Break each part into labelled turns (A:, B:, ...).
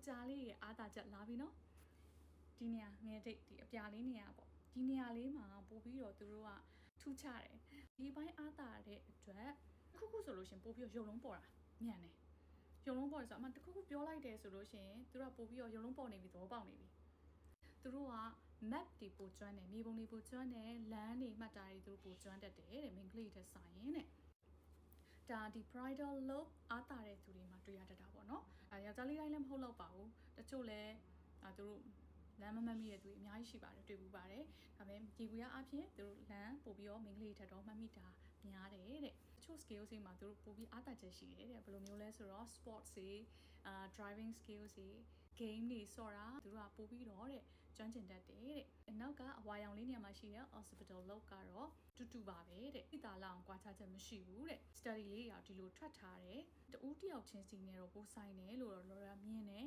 A: က်ျားလေးရဲ့အားသာချက်လာပြီနော်ဒီနေရာငယ်တိတ်ဒီအပြာလေးနေရာပေါ့ဒီနေရာလေးမှာပို့ပြီးတော့သူတို့ကထူးခြားတယ်ဒီဘိုင်းအားသာတဲ့အတွက်ခုခုဆိုလို့ရှရင်ပို့ပြီးတော့ရုပ်လုံးပေါ်တာညံ့တယ်ရုပ်လုံးပေါ်တယ်ဆိုတော့အမှတခုခုပြောလိုက်တယ်ဆိုလို့ရှရင်သူတို့ကပို့ပြီးတော့ရုပ်လုံးပေါ်နေပြီသဘောပေါက်နေပြီသူတို့က map တွေပို့ကျွမ်းတယ်မြေပုံတွေပို့ကျွမ်းတယ်လမ်းတွေမှတ်တာတွေသူတို့ပို့ကျွမ်းတတ်တယ်တဲ့ main ကလေးတဲ့ဆိုင်ရင်တဲ့ဒါဒီ bridal look အားတာတဲ့သူတွေမှာတွေ့ရတတ်တာပေါ့နော်အဲ ယောက်ျားလေးတိုင်းလည်းမဟုတ်တော့ပါဘူးတချို့လည်းအဲသူတို့လမ်းမမတ်မိတဲ့သူတွေအများကြီးရှိပါတယ်တွေ့ဘူးပါတယ်ဒါပေမဲ့ဒီကူရအဖြစ်သူတို့လမ်းပို့ပြီးတော့ main ကလေးထက်တော့မှတ်မိတာများတယ်တဲ့တချို့ skills တွေမှာသူတို့ပို့ပြီးအားတာချက်ရှိတယ်တဲ့ဘယ်လိုမျိုးလဲဆိုတော့ sports တွေအာ driving skills တွေ game တွေဆော့တာသူတို့ကပို့ပြီးတော့တဲ့ ကျွမ်းကျင်တတ်တယ်တဲ့အနောက်ကအဝါရောင်လေးနေရာမှာရှိတဲ့ hospital look ကတော့တူတူပါပဲတဲ့ဣတာလောက်ကွာခြားချက်မရှိဘူးတဲ့ study လေးရာဒီလိုထွက်ထားတယ်တူတယောက်ချင်းစီနဲ့တော့ပိုဆိုင်တယ်လို့တော့လော်ရမြင်တယ်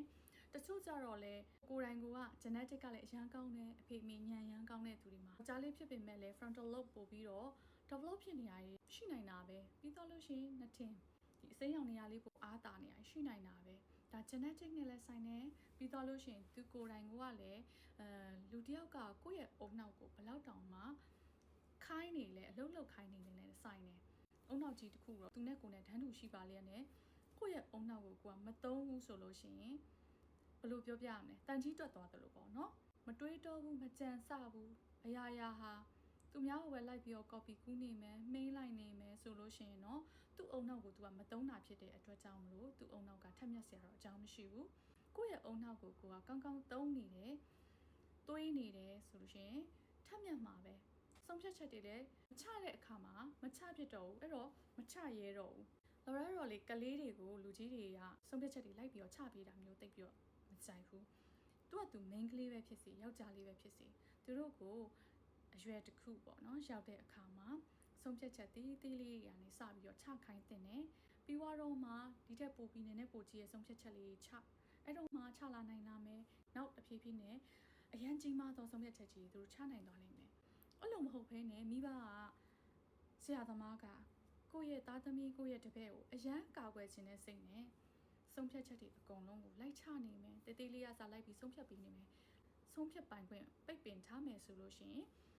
A: တချို့ကြတော့လေကိုယ်တိုင်က genetic ကလည်းအရန်ကောင်းတယ်အဖေအမေညံရန်ကောင်းတဲ့သူတွေမှာကြားလေးဖြစ်ပေမဲ့လည်း frontal lobe ပို့ပြီးတော့ develop ဖြစ်နေရရှိနိုင်တာပဲပြီးတော့လို့ရှိရင်နှစ်ထင်ဒီအစိမ်းရောင်နေရာလေးပိုအားတာနေရရှိနိုင်တာပဲဒါ genetic နဲ့လည်းဆိုင်တယ်ပြီးတော့လို့ရှိရင်သူကိုယ်တိုင်ကလည်းအဲလူ တစ်ယောက်ကကိုယ့်ရဲ့အုံနောက်ကိုဘယ်လောက်တောင်မှခိုင်းနေလဲအလုံးလုံးခိုင်းနေလဲလည်းဆိုင်တယ်အုံနောက်ကြီးတစ်ခုတော့သူနဲ့ကိုယ်နဲ့ဓာတ်တူရှိပါလျက်နဲ့ကိုယ့်ရဲ့အုံနောက်ကိုကိုကမသုံးဘူးဆိုလို့ရှိရင်ဘယ်လိုပြောပြရမလဲတန်ကြီးတွက်သွားတယ်လို့ပေါ့နော်မတွေးတော့ဘူးမကြံစဘူးအရာရာဟာသူများကိုပဲလိုက်ပြီးတော့ copy ကူးနေမယ်မှိန်းလိုက်နေမယ်ဆိုလို့ရှိရင်တော့သူ့အုံနောက်ကိုသူကမသုံးတာဖြစ်တဲ့အတွက်ကြောင့်မလို့သူ့အုံနောက်ကထက်မြက်စရာတော့အကြောင်းမရှိဘူးကိုယ့်ရဲ့အုံနောက်ကိုကိုကကောင်းကောင်းသုံးနေတယ် တွေးနေတယ်ဆိုလို့ရှိရင်ထက်မြက်မှာပဲဆုံးဖြတ်ချက်တွေလည်းမချတဲ့အခါမှာမချဖြစ်တော့ဘူးအဲ့တော့မချရဲတော့ဘူးလော်ရရော်လေးကလေးတွေကိုလူကြီးတွေကဆုံးဖြတ်ချက်တွေလိုက်ပြီးတော့ချပေးတာမျိုးတိတ်ပြီးတော့မကြိုက်ဘူးသူကသူ main ကလေးပဲဖြစ်စီယောက်ျားလေးပဲဖြစ်စီသူတို့ကိုအရွယ်တစ်ခုပေါ့နော်ရောက်တဲ့အခါမှာဆုံးဖြတ်ချက်တီးတီးလေးတွေကနေစပြီးတော့ချခိုင်းတင်တယ်ပြီးတော့မှဒီထက်ပိုပြီးနည်းနည်းပိုကြီးရဲ့ဆုံးဖြတ်ချက်လေးချအဲ့တော့မှချလာနိုင်လာမယ်နောက်တစ်ဖြည်းဖြည်းနဲ့ အရန်ကြီးမားသောဆုံးဖြတ်ချက်ကြီးသူတို့ချနိုင်သွားလိမ့်မယ်အဲ့လိုမဟုတ်ဘဲနဲ့မိဘကဆရာသမားကကိုယ့်ရဲ့သားသမီးကိုယ့်ရဲ့တပည့်ကိုအရန်ကာကွယ်ခြင်းနဲ့စိတ်နဲ့ဆုံးဖြတ်ချက်တွေအကုန်လုံးကိုလိုက်ချနေမယ်တေးသေးလေးရစားလိုက်ပြီးဆုံးဖြတ်ပြီးနေမယ်ဆုံးဖြတ်ပိုင်ခွင့်ပိတ်ပင်ထားမယ်ဆိုလို့ရှိရင်